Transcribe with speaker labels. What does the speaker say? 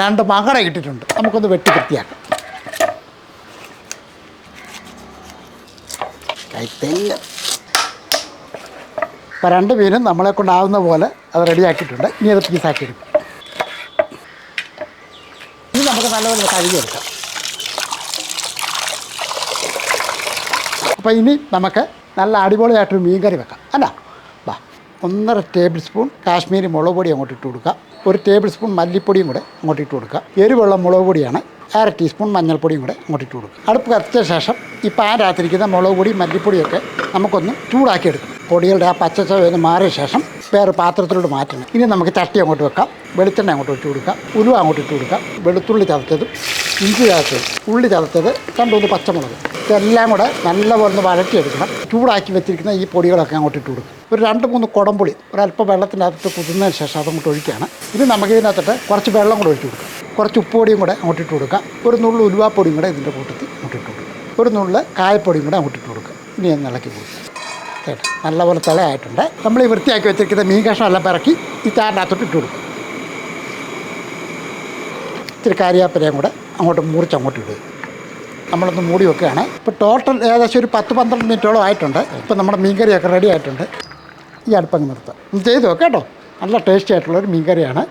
Speaker 1: രണ്ട് മകട ഇട്ടിട്ടുണ്ട് നമുക്കൊന്ന് വെട്ടി വൃത്തിയാക്കാം. അപ്പം രണ്ട് മീനും നമ്മളെ കൊണ്ടാവുന്ന പോലെ അത് റെഡിയാക്കിയിട്ടുണ്ട് ഇനി അത് പീസാക്കി എടുക്കും. ഇനി നമുക്ക് നല്ലപോലെ കഴുകിയെടുക്കാം അപ്പോൾ ഇനി നമുക്ക് നല്ല അടിപൊളിയായിട്ടൊരു മീൻ കറി വെക്കാം. അല്ല ഒന്നര ടേബിൾ സ്പൂൺ കാശ്മീരി മുളക് പൊടി അങ്ങോട്ട് ഇട്ട് കൊടുക്കുക. ഒരു ടേബിൾ സ്പൂൺ മല്ലിപ്പൊടിയും കൂടെ അങ്ങോട്ട് ഇട്ട് കൊടുക്കുക. എരിവുള്ള മുളക് പൊടിയാണ് അര ടീസ്പൂൺ മഞ്ഞൾപ്പൊടിയും കൂടെ അങ്ങോട്ട് ഇട്ട് കൊടുക്കുക. അടുപ്പ് കത്തിച്ച ശേഷം ഈ പാനകത്തിരിക്കുന്ന മുളക് പൊടി മല്ലിപ്പൊടിയൊക്കെ നമുക്കൊന്ന് ചൂടാക്കിയെടുക്കും പൊടികളുടെ ആ പച്ചച്ചവ ഒന്ന് മാറിയ ശേഷം വേറെ പാത്രത്തിലോട്ട് മാറ്റണം. ഇനി നമുക്ക് ചട്ടി അങ്ങോട്ട് വെക്കാം. വെളിച്ചെണ്ണ അങ്ങോട്ട് ഇട്ട് കൊടുക്കാം. ഉലുവ അങ്ങോട്ട് ഇട്ട് കൊടുക്കാം. വെളുത്തുള്ളി ചതച്ചതും ഇഞ്ചി ചേർത്ത് ഉള്ളി ചതച്ചത് രണ്ടുമൂന്ന് പച്ചമുളക്. ഇതെല്ലാം കൂടെ നല്ലപോലെ ഒന്ന് വഴറ്റിയെടുക്കണം. ചൂടാക്കി വെച്ചിരിക്കുന്ന ഈ പൊടികളൊക്കെ അങ്ങോട്ട് ഇട്ട് കൊടുക്കും ഒരു രണ്ട് മൂന്ന് കുടംപൊളി ഒരല്പം വെള്ളത്തിനകത്ത് കുതിർന്നതിന് ശേഷം അതങ്ങോട്ട് ഒഴിക്കുകയാണ്. ഇനി നമുക്ക് ഇതിനകത്തിട്ട് കുറച്ച് വെള്ളം കൂടെ ഒഴിച്ച് കൊടുക്കാം. കുറച്ച് ഉപ്പുപൊടിയും കൂടെ അങ്ങോട്ട് ഇട്ട് കൊടുക്കാം. ഒരു നുള്ളു ഉലുവാപ്പൊടിയും കൂടെ ഇതിന്റെ കൂട്ടത്തിൽ അങ്ങോട്ട് ഇട്ട് കൊടുക്കാം. ഒരു നുള്ളു കായപ്പൊടിയും കൂടെ അങ്ങോട്ട് ഇട്ട് കൊടുക്കാം. ഇനി ഒന്ന് ഇളക്കി കൊടുക്കാം. കേട്ടോ? നല്ലപോലെ തിളയായിട്ടുണ്ട്. നമ്മൾ ഈ വൃത്തിയാക്കി വെച്ചിരിക്കുന്ന മീൻ കഷ്ണം എല്ലാം പിറക്കി ഈ ചാറിനകത്തോട്ട് ഇട്ട് കൊടുക്കും. ഇത്തിരി കാര്യാപ്പരയും കൂടെ അങ്ങോട്ട് മുറിച്ച് അങ്ങോട്ട് ഇടുക നമ്മളൊന്ന് മൂടി വെക്കുകയാണ്. ഇപ്പോൾ ടോട്ടൽ ഏകദേശം ഒരു പത്ത് പന്ത്രണ്ട് മിനിറ്റോളം ആയിട്ടുണ്ട്. ഇപ്പോൾ നമ്മുടെ മീൻകറിയൊക്കെ റെഡി ആയിട്ടുണ്ട്. ഈ അടുപ്പങ്ങ് നിർത്താം. ഒന്ന് ചെയ്ത് വെക്കാം കേട്ടോ. നല്ല ടേസ്റ്റി ആയിട്ടുള്ളൊരു മീൻകറിയാണ്.